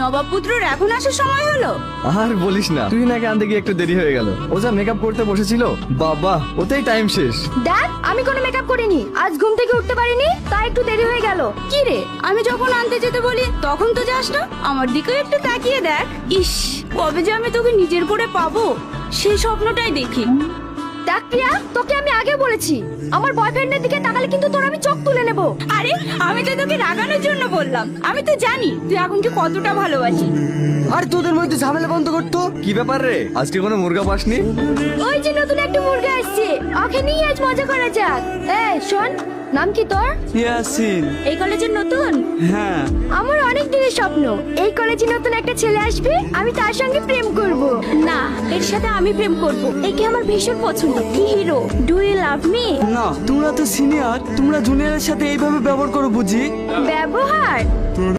নবাবপুত্রর এখন আসার সময় হলো? আর বলিস না। তুই নাকি আনতে গিয়ে একটু দেরি হয়ে গেল। ও যা মেকআপ করতে বসেছিল বাবা ওতেই টাইম শেষ। দেখ আমি কোনো মেকআপ করিনি। আজ ঘুম থেকে উঠতে পারিনি তাই একটু দেরি হয়ে গেল। কি রে? আমি যখন আনতে যেতে বলি তখন তো যাস না? আমার দিকেও একটু তাকিয়ে দেখ। ইস কবে যে আমি তোকে নিজের করে পাবো? সেই স্বপ্নটাই দেখ। প্রিয়া তোকে আমি আগে বলেছি। আমার বয়ফ্রেন্ডের দিকে তাকালে কিন্তু তোর আমি চোখ তুলে নেব। আরে আমি তো তোকে রাগানোর জন্য বললাম। আমি তো জানি তুই এখন কি কতটা ভালোবাসি। আর তোদের মধ্যে ঝামেলা বন্ধ করতো? কি ব্যাপার রে? আজকে কোনো মুরগা পাসনি? ওই যে নতুন একটা মুরগি আসছে। ওকে নিয়ে আজ মজা করা যাক। এই শোন নাম কি তোর? ইয়াসিন। এই কলেজের নতুন? হ্যাঁ। আমার স্বপ্ন। এই কলেজে নতুন একটা ছেলে আসবে আমি তার সঙ্গে প্রেম করব। না এর সাথে আমি প্রেম করব। একে আমার ভীষণ পছন্দ কি hero do you love me না তোমরা তো সিনিয়র তোমরা জুনিয়রের সাথে এইভাবে ব্যবহার করো বুঝি? ব্যবহার?